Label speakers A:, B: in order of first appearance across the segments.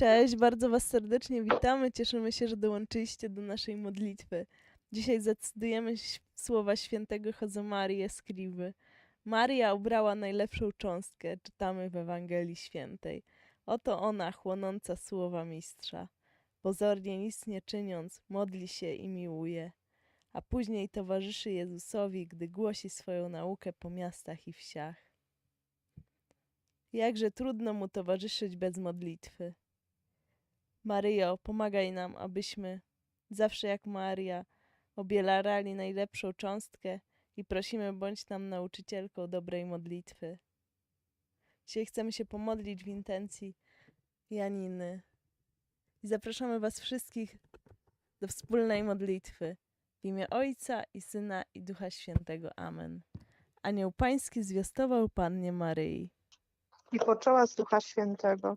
A: Cześć, bardzo Was serdecznie witamy. Cieszymy się, że dołączyliście do naszej modlitwy. Dzisiaj zdecydujemy słowa świętego Josemarii Eskriwy. Maria ubrała najlepszą cząstkę, czytamy w Ewangelii Świętej. Oto ona, chłonąca słowa mistrza. Pozornie nic nie czyniąc, modli się i miłuje. A później towarzyszy Jezusowi, gdy głosi swoją naukę po miastach i wsiach. Jakże trudno mu towarzyszyć bez modlitwy. Maryjo, pomagaj nam, abyśmy zawsze jak Maria obielarali najlepszą cząstkę i prosimy, bądź nam nauczycielką dobrej modlitwy. Dzisiaj chcemy się pomodlić w intencji Janiny. I zapraszamy Was wszystkich do wspólnej modlitwy. W imię Ojca i Syna i Ducha Świętego. Amen. Anioł Pański zwiastował Pannie Maryi.
B: i poczęła z Ducha Świętego.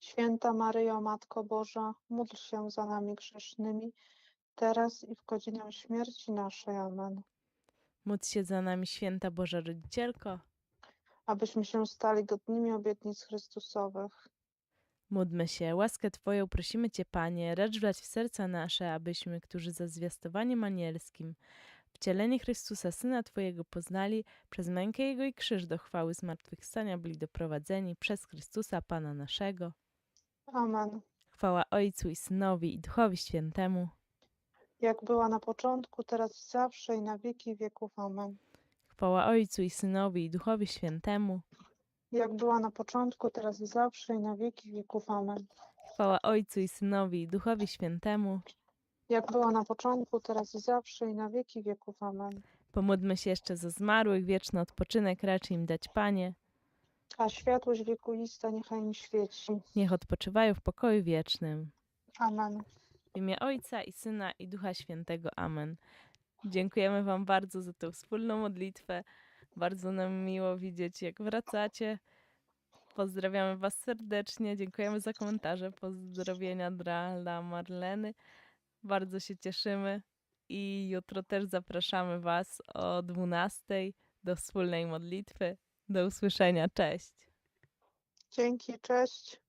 B: Święta Maryjo, Matko Boża, módl się za nami grzesznymi, teraz i w godzinę śmierci naszej. Amen.
A: Módl się za nami, święta Boża Rodzicielko.
B: abyśmy się stali godnymi obietnic Chrystusowych.
A: Módlmy się, łaskę Twoją prosimy Cię, Panie, racz wlać w serca nasze, abyśmy, którzy za zwiastowaniem anielskim wcielenie Chrystusa, Syna Twojego poznali, przez mękę Jego i krzyż do chwały zmartwychwstania byli doprowadzeni przez Chrystusa, Pana naszego.
B: Amen.
A: Chwała Ojcu i Synowi i Duchowi Świętemu.
B: Jak była na początku, teraz i zawsze i na wieki wieków. Amen.
A: Chwała Ojcu i Synowi i Duchowi Świętemu.
B: Jak była na początku, teraz i zawsze i na wieki wieków. Amen.
A: Chwała Ojcu i Synowi i Duchowi Świętemu.
B: Jak była na początku, teraz i zawsze i na wieki wieków. Amen.
A: Pomódlmy się jeszcze za zmarłych, wieczny odpoczynek racz im dać, Panie.
B: A światłość wiekuista niechaj im świeci.
A: Niech odpoczywają w pokoju wiecznym.
B: Amen.
A: W imię Ojca i Syna i Ducha Świętego. Amen. Dziękujemy Wam bardzo za tę wspólną modlitwę. Bardzo nam miło widzieć, jak wracacie. Pozdrawiamy Was serdecznie. Dziękujemy za komentarze. Pozdrowienia dla Marleny. Bardzo się cieszymy. I jutro też zapraszamy Was o 12 do wspólnej modlitwy. Do usłyszenia. Cześć.
B: Dzięki, cześć.